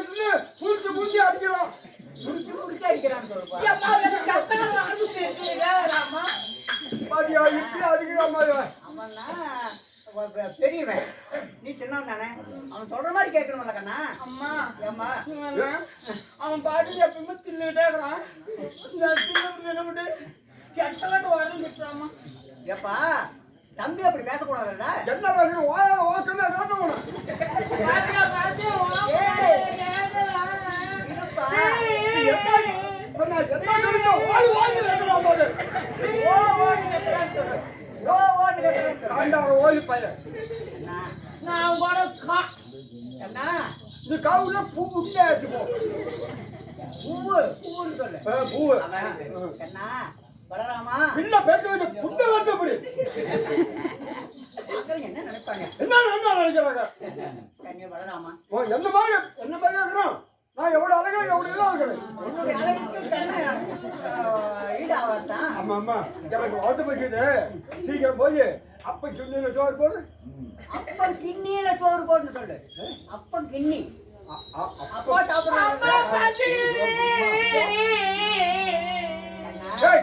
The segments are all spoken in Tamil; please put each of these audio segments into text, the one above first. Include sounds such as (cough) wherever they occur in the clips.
கட்டு புடிச்சு புடிச்சு அடிக்கிறோம். புடிச்சு புடிச்சு அடிக்கிறான்னு சொல்லுப்பா ஏம்மா, எனக்கு கஷ்டமா அனுப்பி இருக்குல்ல, ராமா. பாடியா இப்படி பெ- பெரியவன். நீ சின்னவன் தானே. அவன் சொல்ற மாதிரி கேட்கணும்ல கண்ணா. அம்மா, இவன் அவன் பாட்டுக்கு எப்பயுமே தின்னுட்டே இருக்கிறான். இந்த தின்னு கெட்டவன் வளர்ந்துட்டாமா. ஏப்பா தம்பி அப்படி பேசக்கூடாதுடா. என்ன பேசுற ஓய ஓக்கமே வேண்டாம் உனக்கு. பாத்தியா, பாத்தியா, உன் ஏய். கேக்குறா. இருப்பா இப்ப நான் என்ன சொல்லிட்டேன்? ஓடி ஓடி கேட்கிறான் பாரு. ஓ ஓட்டு கட்டுறான்னு சொல்லு ஓ ஓட்டு கட்டுறான்னு சொல்லு ஆண்டாவ ஓடி பையன். கண்ணா, நான் கூட கா- கண்ணா இது காவுல பூ அடிச்சுப்போம். பூவு பூவுன்னு சொல்லு பூவு. கண்ணா பலராமா பின்ன பேச வேண்டிய புண்டை வந்து அப்படி. என்ன நினைப்பாங்க என்ன என்ன நினைக்கிறாங்க? என்ன மாதிரி என்ன மாதிரி? நான் எவ்வளவு அழகா எவ்வளவு இதா இருக்கிறேன். உன்னுடைய அழகுக்கு கண்ணா ஈடாவத்தான் ஆமா ஆமா எனக்கு வாழ்த்து பேசுது சீக்கிரம் போய் அப்ப சொன்ன சோறு போடு. அப்பம் கிண்ணியில சோறு போட்டு சொல்லு. அப்பம் கிண்ணி. அப்பா அப்பா சாப்பிடுறாங்க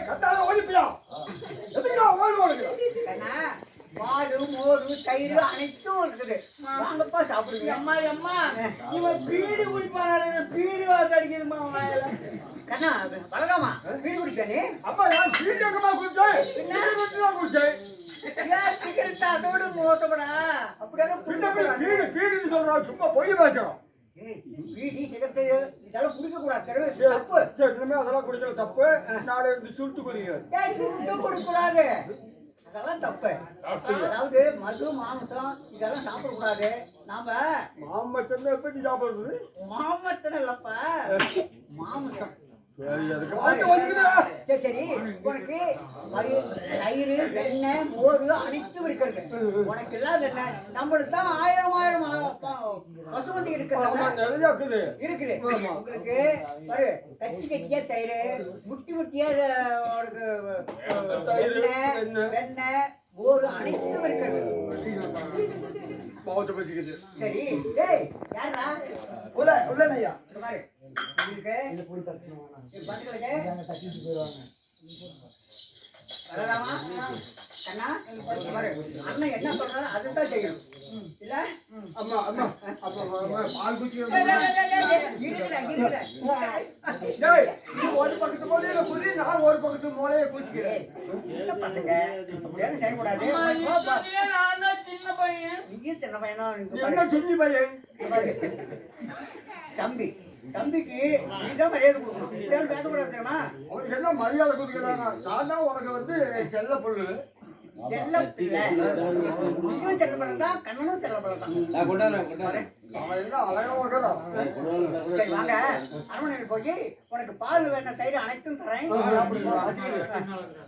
கட்டாத ஓடிப்பியா? எதுக்குடா ஓடி ஓடுகிற பால் மோர் தயிர் அனைத்தும் இருக்குது. வாங்கப்பா சாப்பிடுங்க. அம்மா, அம்மா, இவன் பீடி குடிப்பானாரு, பீடி வாசம் அடிக்குதும்மா வாயில. கண்ணா பலராமா வீடு குடிக்க நீ அப்பா நான் குடிச்சேன்? சீக்கிரமா குடிச்சேன். ஏன் சிகரெட் அதோட மோசப்படா. கீடு கீடுன்னு சொல்றான் சும்மா பொய் ஏய், பீடி சிகரெட்டு இதெல்லாம் குடிக்க கூடாது. தப்பு. இனிமே அதெல்லாம் குடிக்கிறது தப்பு. நாளை இருந்து சுருட்டு கொடுக்க கூடாது. அதெல்லாம் தப்பு. அதாவது மது மாமிசம் இதெல்லாம் சாப்பிடக்கூடாது. நாம மாமச்சம் எப்படி சாப்பிடுறது? மாமத்தம் இல்லப்பா. மாமிசம். சரி சரி உனக்கு தயிர் வெண்ணெய் மோர் அனைத்தும் இருக்கிறது. உனக்கு இல்லாத என்ன? நம்மளுக்கு தான் ஆயிரம் ஆயிரம் ஆ- ப- பசுமதி ஆமா இருக்கிறது நிறைய இருக்குது. உங்களுக்கு பாரு கட்டி கட்டியா தயிர் முட்டி முட்டியா உனக்கு வெண்ணெய். வெண்ணெய். மோர் அனைத்தும் இருக்கிறது. மாவட்ட பசிக்குது சரி டேய் யாரா உள்ள உள்ள ஐயா இந்த பாரு உங்களுக்கு இது பந்துகளுக்கு வரலாமா? கண்ணா இந்த பாரு. அண்ணன் என்ன சொல்றாரோ அதுதான் செய்யணும். இல்ல? அம்மா அம்மா அப்பா பால் குடிக்கிறது இருக்குடா, இருக்குடா. டேய் நீ ஒரு பக்கத்து மூலையில குடி நான் ஒரு பக்கத்து மூலையை குடிக்கிறேன். என்ன பண்ணுங்க? அப்படியெல்லாம் செய்யக்கூடாது. அம்மா, இதுலயே நான் தான் சின்ன பையன். நீயும் சின்ன பையனா? என்ன. சொல்லி பையன். தம்பி தம்பிக்கு நீதான் மரியாதை கொடுக்கணும். பேசக்கூடாது தெரியுமா? அவனுக்கு என்ன மரியாதை கொடுக்கிறாங்க நான் தான் உனக்கு வந்து செல்ல பொண்ணு செல்ல பிள்ளை நீயும் செல்ல பழம் தான் கண்ணனும் செல்ல பழம் தான் வாங்க. அரண்மனையில் போய் உனக்கு பால் வேணும் தயிர் அனைத்தும் தரேன்.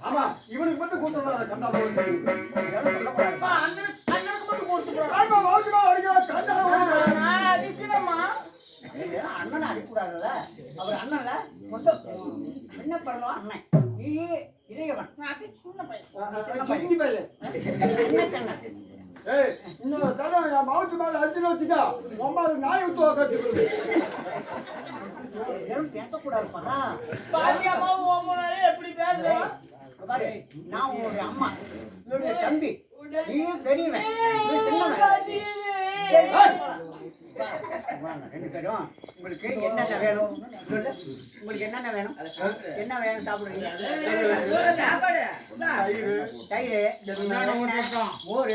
ஆமா இவனுக்கு மட்டும் அண்ணனை அடிக்கூடாதுல்ல அவர் அண்ணன்ல மொத்தம் என்ன பண்ணலாம் அண்ணன். நீ அப்படி சின்ன பையன். ஏய் இன்னொரு தடவை நான் மாவட்ட மேல அடிச்சு வச்சுட்டா ஒன்பது நாய் விட்டு இதெல்லாம் பேசக்கூடாதுப்பா எப்படி பேசுறேன்? நான் உன்னுடைய அம்மா. உன்னுடைய தம்பி. நீ பெரியவன். சின்னவன். ரெண்டு பேரும் உங்களுக்கு என்னென்ன வேணும்? சொல்லு. உங்களுக்கு என்னென்ன வேணும்? என்ன வேணும் சாப்பிடுறீங்க? தயிர். மோர்.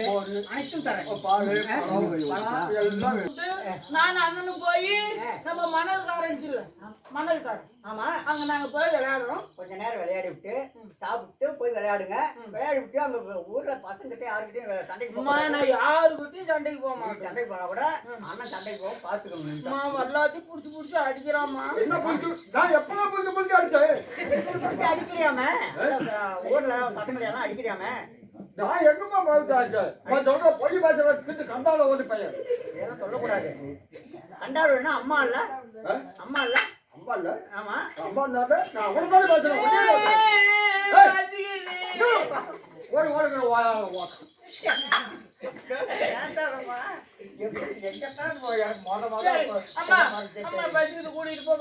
அனைத்தும் தரேன். பழம். நான் அண்ணனும் போய் நம்ம மணல்காரன் இல்ல மணல்காரன் ஆமா. அங்க நாங்க போய் விளையாடுறோம். கொஞ்ச நேரம் விளையாடி விட்டு சாப்பிட்டு போய் விளையாடுங்க. விளையாடி விட்டு அங்க ஊர்ல பசங்கிட்ட யாருக்கிட்டையும் சண்டைக்கு போக நான் யாருக்கிட்டையும் சண்டைக்கு போக மாட்டேன். சண்டைக்கு போனா கூட அண்ணன் சண்டைக்கு பாத்துக்கணும் எல்லாத்தையும் புடிச்சு புடிச்சு என்ன புரிஞ்சு நான் எப்பதான் புரிஞ்சு புரிஞ்சு அடிச்சேன் அடிக்கிறியாம ஊர்ல பசங்களை எல்லாம் அடிக்கிறியாம நான் எங்கம்மா வாழ்த்தாச்சு நான் சொல்ற பொய் பேசுறது கண்டால ஒரு பையன் இதெல்லாம் சொல்லக்கூடாது கண்டாருன்னா அம்மா இல்ல? அம்மா இல்ல அம்மா இல்ல ஆமா அம்மா இல்லாத நான் உனக்காக பேசுறேன் ஒரே ஒரு கூட்டிட்டு போ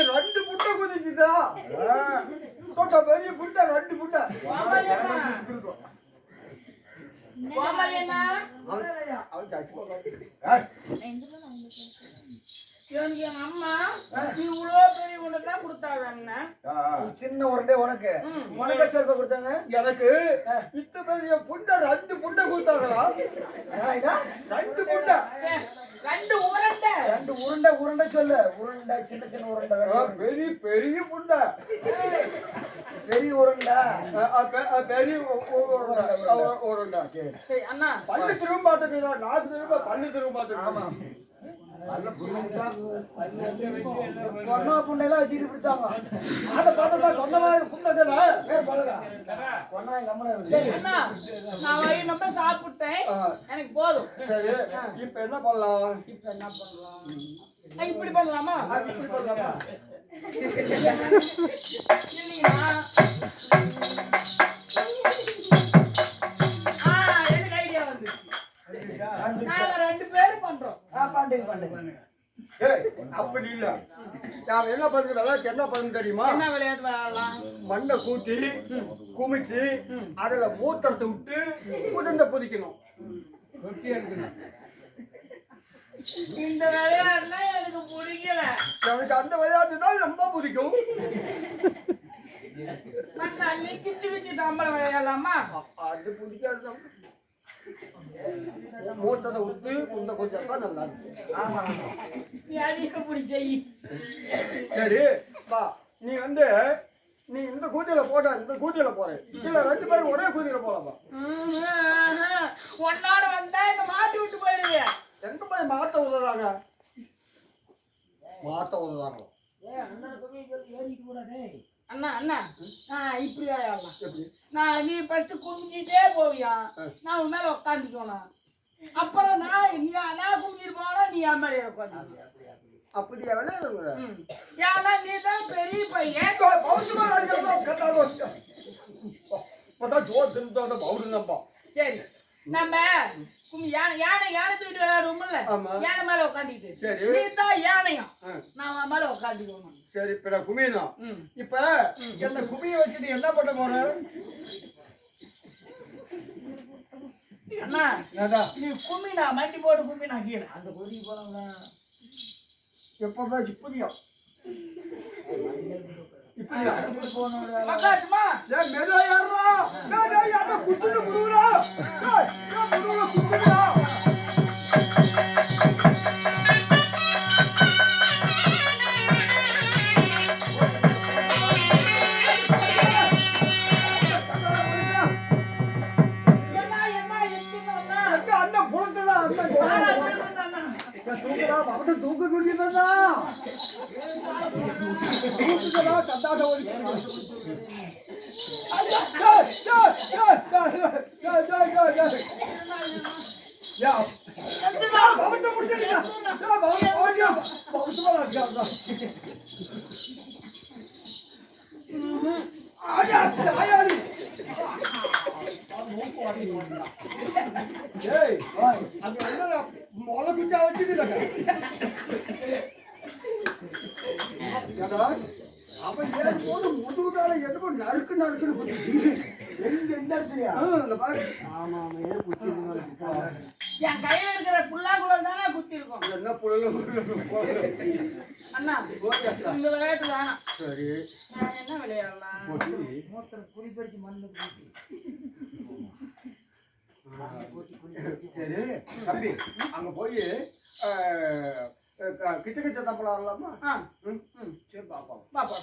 எனக்கு ரெண்டு புட்டை குதிச்சுதா தொட்ட பெரிய புட்டை ரெண்டு புட்டை வாமாயண்ணா வாமாயண்ணா அவன் சாச்சு எனக்கு எங்க அம்மா இவ்வளோ பெரிய தான் கொடுத்தாங்க அண்ணன் சின்ன உருண்டை உனக்கு. உனக்கு சொல்ல கொடுத்தாங்க? எனக்கு பெரிய புண்டை ரெண்டு புண்டை கொடுத்தாங்களா? ரெண்டு புண்டை. ரெண்டு உருண்டை. ரெண்டு உருண்டை உருண்டை சொல்லு. உருண்டை சின்ன சின்ன உருண்டை பெரிய பெரிய புண்டை. பெரிய உருண்டை. பெரிய உருண்டை. அண்ணா. பல்லு திரும்ப மாட்டேங்கிறா நாக்கு திரும்ப பல்லு திரும்ப மாட்டேங்கிறா பொண்ணா புண்டையெல்லாம் வச்சுட்டு பிடிச்சாங்க அதை பார்த்தா பொண்ணா எங்க நான் நம்ம சாப்பிட்டேன். எனக்கு போதும். சரி இப்ப என்ன பண்ணலாம்? இப்ப என்ன பண்ணலாம்? இப்படி பண்ணலாமா? இப்படி பண்ணலாமா? இல்லையா பாண்டிங்க ஏய், அப்படி இல்ல. நான் என்ன பண்ணுறேன் என்ன பண்ணு தெரியுமா? என்ன விளையாட்டு விளையாடலாம்? மண்ணை கூட்டி குமிச்சு அதுல மூத்திரத்தை விட்டு உதிர்ந்த புதிக்கணும். இந்த விளையாட்டுனா எனக்கு பிடிக்கல. எனக்கு அந்த விளையாட்டு தான் ரொம்ப பிடிக்கும். நான் தள்ளி கிச்சு கிச்சு தம்பளம் விளையாடலாமா? அது பிடிக்காது தான். மூத்தத்தை விட்டு குந்த கொஞ்சம் தான் நல்லா இருக்கும் சரி வா. நீ வந்து நீ இந்த கூட்டியில போட இந்த கூட்டியில போற இல்ல ரெண்டு பேரும் ஒரே கூட்டியில போலாமா? உன்னோட வந்தா இந்த மாட்டி விட்டு போயிருவிய எங்க போய் மாத்த உதறாங்க மாத்த உதறாங்க அண்ணா அண்ணா ஆ இப்படி விளையாடலாம் எப்படி? நான் நீ ஃபர்ஸ்ட் குமிஞ்சிட்டே போவியா? நான் உன் மேல உட்காந்துக்கணும் அப்புறம் நான் நீ- நான் குமிஞ்சிட்டு போனா நீ என் மேல உட்காந்து அப்படியா விளையாடுங்க. ஏன்னா நீ தான் பெரிய பையன். பவுடு நம்பா சரி. நம்ம குமி யானை யானை யானை தூக்கிட்டு விளையாடுவோம்ல. யானை மேல உட்காந்துக்கிட்டு சரி. நீ தான் யானையும் ஆ, நான் மேல உட்காந்துக்கணும் சரி இப்ப ம். இப்ப என்ன குமிய வச்சு நீ என்ன பண்ண போற? அண்ணா நீ கும்மி நான் மண்டி போட்டு கும்மி நான் கீழே. அந்த கொதிக்கு போனவங்க எப்பதான் இப்படியா குத்துட்டு குடுக்குறா? குடுக்குற, தூக்குறா, கத்தாத ஒரு ஏய், ஏய், அவன் ஏறும் போது முதுகுனால என்னமோ நறுக்கு நறுக்குன்னு குத்திச்சு. எங்க எந்த இடத்துலயா இந்த பாரு. என் கையில இருக்கிற புல்லாங்குழல் தானே குத்தி இருக்கும் என்ன புயலும் அண்ணா இந்த விளையாட்டு வேணாம். சரி. நான் என்ன விளையாடலாம்? போட்டி. மூத்திர புளி பறிச்சு மண்ணு சரி தம்பி அங்க போய் கிச்ச கிச்ச தப்பலாம் ஆடலாமா ஆ. ம் ம் சரி பாப்பா எங்க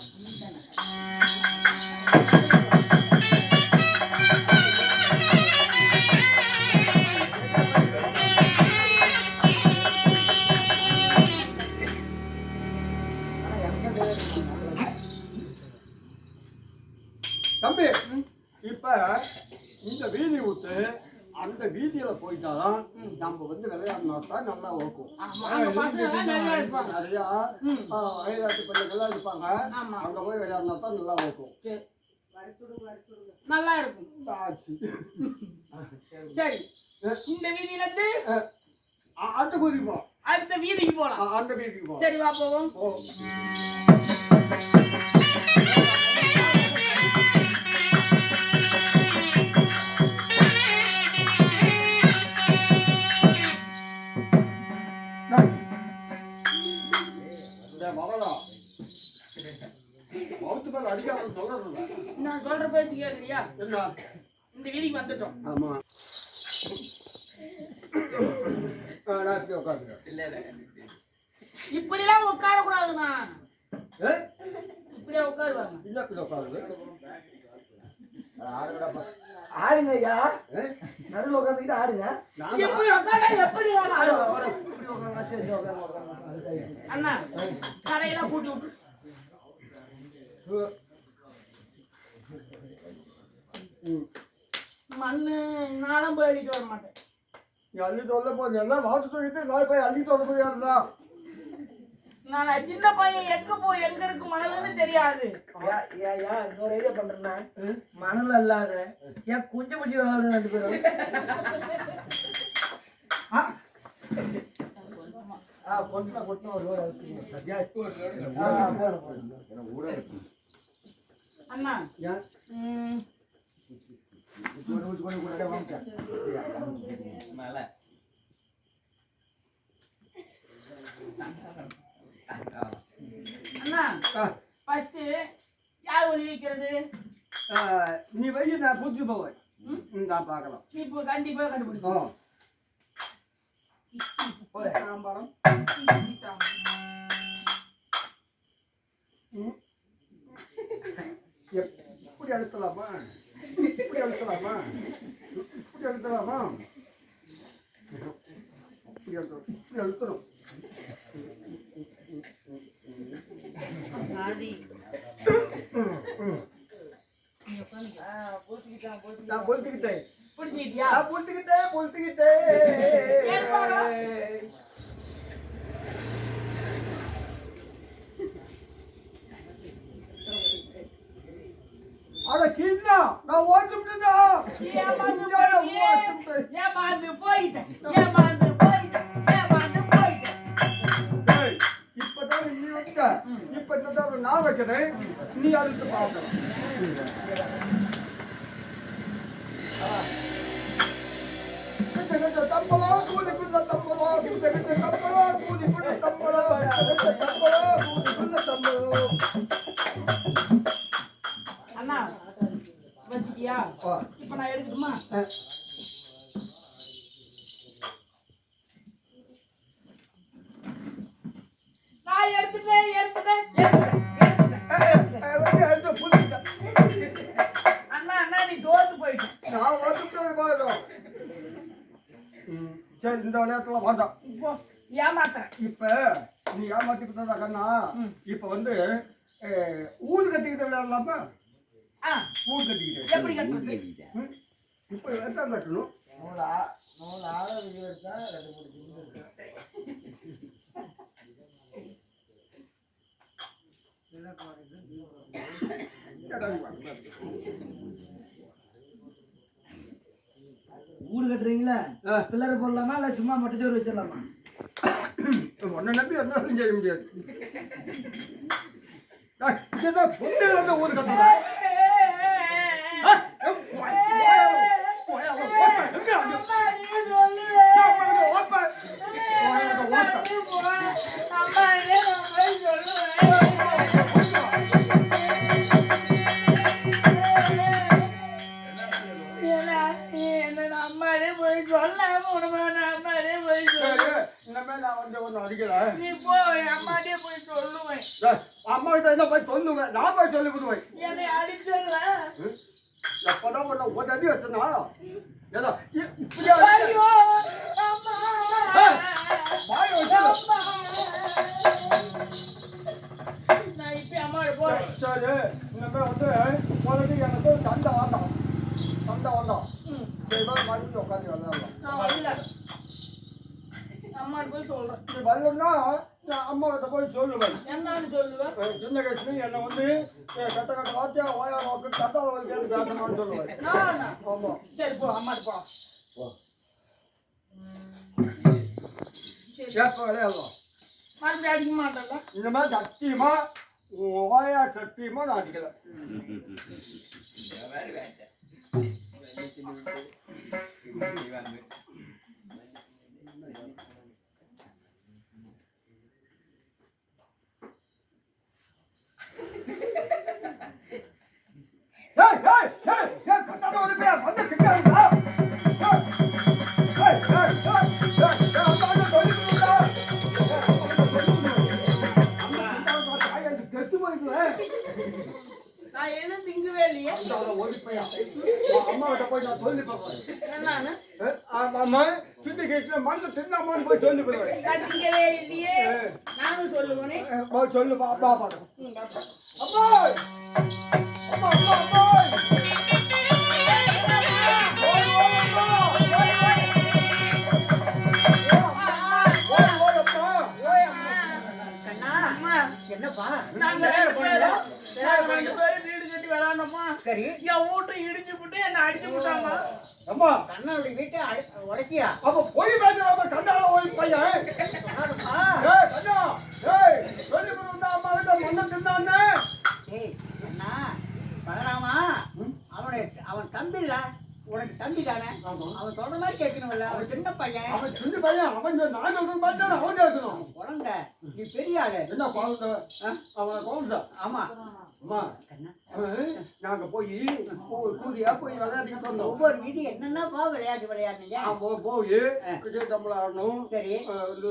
தம்பி இப்ப இந்த வீதி விட்டு அந்த வீதியில போயிட்டாதான் நம்ம வந்து விளையாடினா தான் நல்லா ஓக்கும். நிறைய வயலாட்டு பிள்ளைகள்லாம் இருப்பாங்க. ஆமா. அங்க போய் விளையாடினா தான் நல்லா ஓக்கும். சரி. நல்லா இருக்கும். சரி. இந்த வீதியில இருந்து அடுத்த கூதி போ அடுத்த வீதிக்கு போலாம். அ- அந்த வீதிக்கு போ சரி வா போவோம். நான் சொல்ற பேச்சு கேக்குறியா? என்ன? இந்த வீதிக்கு வந்துட்டோம். ஆமா. நான் இப்படி உட்காந்துக்கிறேன். இப்படிலாம் உட்கார கூடாதுண்ணா ஏய், இப்படியே உட்காருவாங்க? இல்ல இப்படி உட்காருது. ஆடுங்கடாப்பா. ஆடுங்க ஐயா. நடுவில் உட்காந்துக்கிட்டு ஆடுங்க. எப்படி உட்காந்தா எப்படி உட்காருங்க உட்காருங்க உட்காருங்க. அண்ணா கடையெல்லாம் கூட்டி விட்டு. மண்ணு நானும் போய் அடிக்க வர மாட்டேன். நீ அள்ளி சொல்ல போது எல்லாம் வாத்து தூக்கிட்டு நாலு போய் அள்ளி சொல்ல முடியாதுடா நான் சின்ன பையன் எங்க போய் எங்க இருக்கு மணல்னு தெரியாது. இன்னொரு ஐடியா பண்றேன்னா மணல் அல்லாத ஏன் குஞ்சு குஞ்சு விளையாடுங்க ரெண்டு பேரும்? ஆ, ஆ கொட்டினா கொட்டினா ஒரு அண்ணா. அண்ணா ஃபர்ஸ்ட் யார் ஒளி வைக்கிறது? ஆ, நீ வை நான் புடிச்சு போவேன் நான் பார்க்கலாம் நீ இப்போ கண்டிப்பா ஆ. கண்டுபிடிக்கும் தாம்பரம். ம். எப்படி அழுத்தலாமா? இப்படி அழுத்தலாமா இப்படி அழுத்தலாமா இப்படி அழுத்தணும் இப்படி அழுத்தணும் நான் பொறுத்துக்கிட்டேன். பொறுத்துக்கிட்டேன் பொறுத்துக்கிட்டேன். நீ அழுத்து பார்க்கணும் தம்பளா கூலிக்குள்ள தம்பளா குத்தகிட்ட தம்பளா கூலிக்குள்ள தம்பளா குத்தகிட்ட தம்பளா கூலிக்குள்ள தம்பளம் அண்ணா வச்சுக்கியா ஆ, இப்ப நான் எடுக்கட்டுமா? விளையாட்டுல வேண்டாம் இப்போ ஏமாத்துறேன். இப்ப நீ ஏமாத்திக்கிட்டதா கண்ணா. இப்ப வந்து ஊடு கட்டிக்கிட்டு விளையாடலாமா ஊடு கட்டிக்கிட்டு எப்படி கட்டுறது? ம். இப்ப எத்தான் கட்டணும்? ஆறாவது எடுத்தா ரெண்டு மூணு இருக்கு (laughs) ஊடு கட்டுறீங்களா. பில்லர் போடலாமா இல்ல சும்மா மொட்டை சோறு வச்சிடலாமா? உன்னை நம்பி என்னாலும் செய்ய முடியாது. டேய், இதுதான் பொண்ணு வந்து இனிமே நான் வந்து ஒன்றும் அடிக்கிறேன். நீ போ என் அம்மாட்டே போய் சொல்லுவேன். அம்மா கிட்ட என்ன போய் சொல்லுவேன்? நான் போய் சொல்லி விடுவேன். என்னை அடிச்சல எப்பதான் உன்னை அடி வச்சனா? ஏதோ இப்படியா வாயை வச்சு அம்மா. சரி இனிமே வந்து உனக்கு எனக்கு சண்டை வந்தோம் சண்டை வந்தோம். சரி உட்காந்து விளையாடலாம். நான் வரல அம்மா போய் சொல்றேன். நீ வரலன்னா நான் அம்மா கிட்ட போய் சொல்லுவேன். என்னன்னு சொல்லுவேன். சின்ன கட்சி என்னை வந்து கட்ட கட்ட வாத்தியா வாயா நோக்கு கட்ட வலிக்காது பேசணும்னு சொல்லுவேன். நானா? ஆமா. சரி போ அம்மாட்டு போ. கேட்ப விளையாடலாம் அடிக்க மாட்டேன்ல. இந்த மாதிரி சத்தியமா வாயா சத்தியமா நான் அடிக்கல. (laughs) (laughs) ஏய், ஏய், ஏய், ஏய், கட்டாத நான் எதுவும் திங்கவே இல்லையே? அவளை ஓடி போய் நான் சொல்லி பார்ப்பேன். அம்மா, சின்ன கேஸ்ல மண்ணு தின்னாமான்னு போய் சொல்லி போடுவேன். திங்கவே இல்லையே. நானும் சொல்லுவேனே. ஏய், போய் சொல்லுப்பா, அப்பா பாருங்க. ம், பாப்பா. என்னப்பா? நாங்க ரெண்டு பேரும் வீடு கட்டி சரி. என் வீட்டை இடிச்சு விட்டு என்ன அடிச்சு விட்டாமா அம்மா, கண்ணனுடைய வீட்டை அட- உடைச்சியா அப்ப பொய் பேசுறாம கண்டால ஓடி பையன்? ஏய் கண்ணா. ஏய் சொல்லி கொடுத்தா அம்மா கிட்ட மண்ணை ஏய் கண்ணா பலராமா? அவனுடைய அவன் தம்பி இல்ல உனக்கு தம்பி தானே? அவன் சொல்ற மாதிரி கேட்கணும்ல. அவன் சின்ன பையன். அவன் சின்ன பையன். அவன் நான் சொல்றது பார்த்தா அவன் கேட்கணும் குழந்தை. நீ பெரிய ஆளு. என்ன குழந்தை? ஆ? அவன் குழந்தை. ஆமா. அம்மா நாங்க போய் கூ- கூலியா போய் விளையாடிக்கிட்டு வந்தோம். ஒவ்வொரு வீடு என்னென்னப்பா விளையாட்டு விளையாடுனீங்க? அவன் போ- போய் கிரிக்கெட் தம்பளை ஆடணும் சரி. இது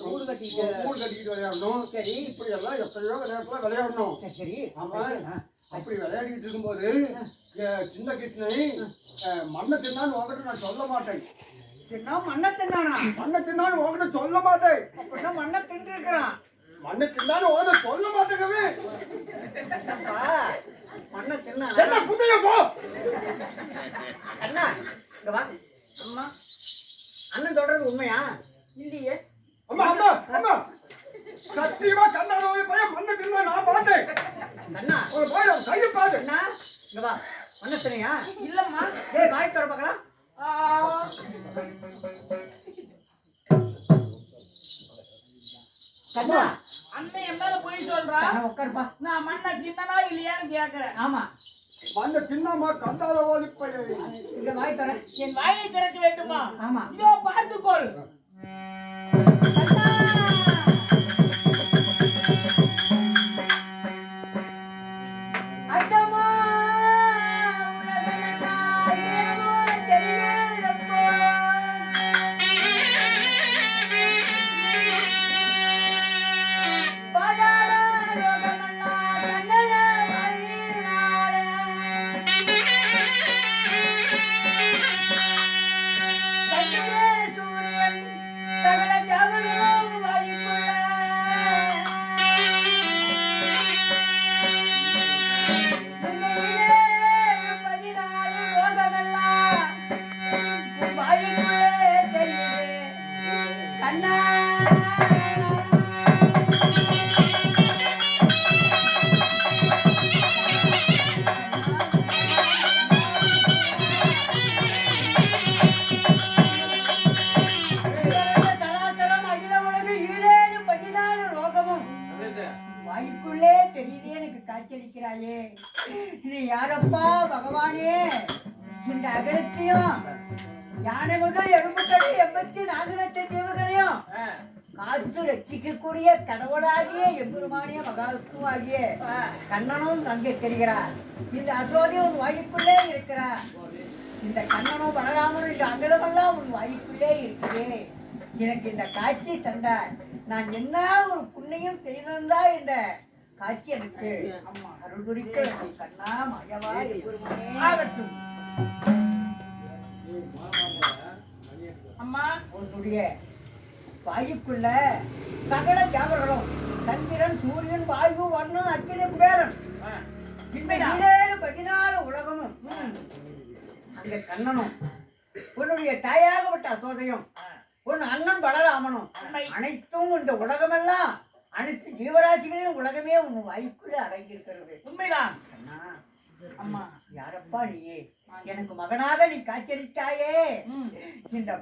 ஊரு கட்டிட்டு. ஊர் கட்டிக்கிட்டு விளையாடணும். சரி. இப்படி எல்லாம் விளையாட்டுல விளையாடணும். சரி, ஆமா. அப்படி விளையாடிட்டு இருக்கும்போது சின்ன கிருஷ்ணனை மண்ணை தின்னான்னு உங்ககிட்ட நான் சொல்ல மாட்டேன். தின்னா மண்ணை தின்னானா? மண்ணை தின்னான்னு உங்ககிட்ட சொல்ல மாட்டேன். அப்படின்னா மண்ணை தின்று இருக்கிறான் மண்ணை தின்னான்னு உங்ககிட்ட சொல்ல மாட்டேங்கவே மண்ணை தின்னா. என்ன புதிய போ. அண்ணா இங்க வா. அம்மா அண்ணன் சொல்றது உண்மையா? இல்லையே. அம்மா அம்மா அம்மா. சத்தியமா கண்ணாட போய் பையன் மண்ணை தின்னா நான் பார்த்தேன். அண்ணா. ஒரு போய் கையை பாரு அண்ணா இங்க வா. தின்னையா இல்லம்மா. டேய் வாய் தர பார்க்கலாம். கண்ணா. அண்ணன் என் மேல போய் சொல்றா? கண்ணா உட்காருப்பா. நான் மண்ணை தின்னனா இல்லையான்னு கேக்குறேன். ஆமா. மண்ணை தின்னாமா கண்டால ஓடி பையன். இங்க வாய் தர என் வாயை திறக்க வேண்டுமா? ஆமா. இதோ பார்த்துக்கொள். அண்ணா! வாய்க்குள்ளே தெரியுதே எனக்கு காய்ச்சலிக்கிறாயே நீ யாரப்பா பகவானே? இந்த அகலத்தையும் யானை முதல் எறும்புக்கடை எண்பத்தி நான்கு லட்சம் தீவுகளையும் காத்து ரட்சிக்கக்கூடிய கடவுளாகிய எம்பெருமானிய மகாவிஷ்ணுவாகிய கண்ணனும் அங்கே தெரிகிறார். இந்த அசோதி உன் வாய்க்குள்ளே இருக்கிறார். இந்த கண்ணனும் பலராமனும் இந்த அகலமெல்லாம் உன் வாய்க்குள்ளே இருக்குது எனக்கு இந்த காட்சி தந்தார் நான் என்ன ஒரு புண்ணியம் செய்திருந்தா இந்த காட்சி எனக்கு. அருள் குறிக்க கண்ணா மயவா ஆகட்டும். அம்மா. உன்னுடைய வாயுக்குள்ள சகல தேவர்களும் சந்திரன் சூரியன் வாயு வர்ணம் அக்கினி குபேரன். இந்த ஏழு பதினாலு உலகமும் அந்த கண்ணனும் உன்னுடைய தாயாக விட்ட அசோதையும் உன் அண்ணன் பலராமனும். அனைத்தும் இந்த உலகமெல்லாம் அனைத்து ஜீவராசிகளின் உலகமே உன் வாய்க்குள்ள அடங்கி இருக்கிறது உண்மைதான். அண்ணா அம்மா. யாரப்பா நீ எனக்கு மகனாக நீ காட்சியளித்தாயே. ம். இந்த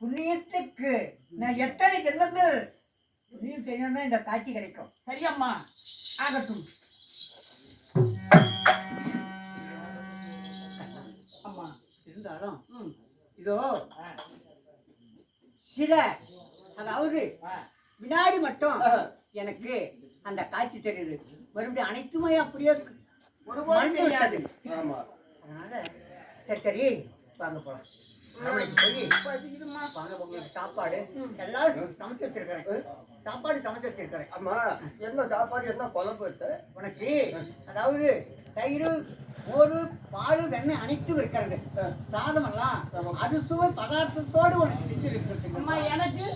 புண்ணியத்துக்கு நான் எத்தனை ஜென்மத்தில் புண்ணியம் செய்யணும்னா இந்த காட்சி கிடைக்கும். சரி அம்மா ஆகட்டும். அம்மா. இருந்தாலும். இதோ. சில அதாவது. வினாடி மட்டும் எனக்கு அந்த காட்சி தெரியுது. மறுபடியும் அனைத்துமே அப்படியே இருக்கு. விட்டது. ஆமா. அதனால சரி சரி. வாங்க உங்களுக்கு சாப்பாடு. எல்லாரும் சமைச்சு வச்சிருக்கிறேன். சாப்பாடு சமைச்சு வச்சிருக்கிறேன். அம்மா என்ன சாப்பாடு என்ன குழம்பு உனக்கு அதாவது தயிர் மோர் பால் வெண்ணெய் அனைத்தும் இருக்கிறது சாதம் எல்லாம் அது சுவை பதார்த்தத்தோடு உனக்கு செஞ்சு இருக்கிறது அம்மா எனக்கு?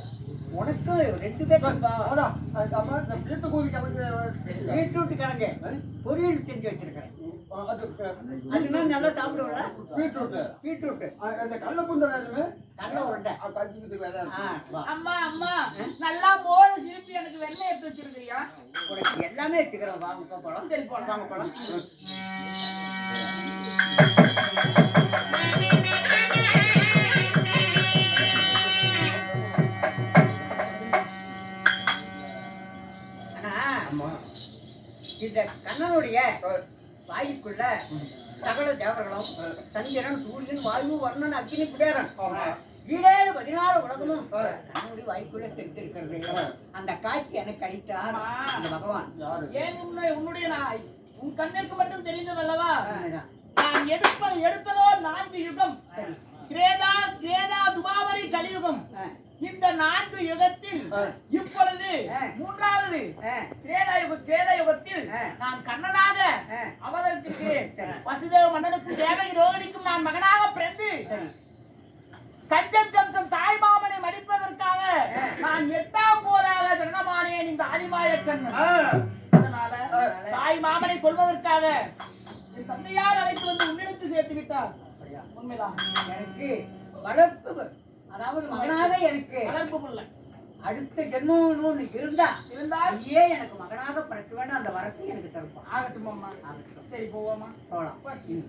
உனக்கு ரெண்டு வீட்டு கோழி கிழங்கு பீட்ரூட் கிழங்கு பொரியல் செஞ்சு வச்சிருக்கிறேன். அது அதுனா நல்லா சாப்பிடுவல பீட்ரூட் பீட்ரூட் அந்த கடல புந்த வேணுமே கடலை உருண்டை. கஞ்சிக்கு வேலை. அம்மா அம்மா நல்லா மோர சிரிப்பி எனக்கு வெண்ணெய் எடுத்து வச்சிருக்கிறியா? உனக்கு எல்லாமே வச்சுக்கிறோம் வாங்க போலாம் சரி போலாம் வாங்க அம்மா. இந்த கண்ணனுடைய வாயுக்குள்ள சகல தேவர்களும் சந்திரன் சூரியன் வாயு வர்ணன் அக்னி குபேரன். ஆமா. ஈடேழு பதினாலு உலகமும் கண்ணனுடைய வாய்க்குள்ள தெரிந்திருக்கிறது அந்த காட்சி எனக்கு அளித்தார். அந்த பகவான். யாரு? ஏன் உன்னுடைய உன்னுடைய நாய்? உன் கண்ணிற்கு மட்டும் தெரிந்தது அல்லவா. நான் எடுப்பது எடுப்பதோ நான்கு யுகம். கிரேதா கிரேதா துபாவரி கலியுகம். இந்த நான்கு யுகத்தில். இப்பொழுது. மூன்றாவது ஆ, கிரேதா யுக கிரேதா யுகத்தில் ஆ. நான் கண்ணனாக. அவதரித்திருக்கிறேன். வசுதேவ மன்னனுக்கும் தேவகி ரோகிணிக்கும் நான் மகனாக பிறந்து. கஞ்சன் கம்சன் தாய் மாமனை மடிப்பதற்காக. நான் எட்டாம் போராக ஜனனமானேன் இந்த ஆதிமாய கண்ணன் அதனால தாய் மாமனை கொல்வதற்காக என் தந்தையார் அழைத்து வந்து உன்னிடத்து சேர்த்து விட்டார்? உண்மைதான் எனக்கு வளர்ப்பு அதாவது மகனாக எனக்கு அடுத்த ஜென்மம்னு ஒண்ணு இருந்தா இருந்தால் நீயே எனக்கு மகனாக பிறக்க வேண்டும். அந்த வரத்தை எனக்கு தருப்பான் ஆகட்டும். அம்மா ஆகட்டும். சரி போவோமா போலாம் ம்.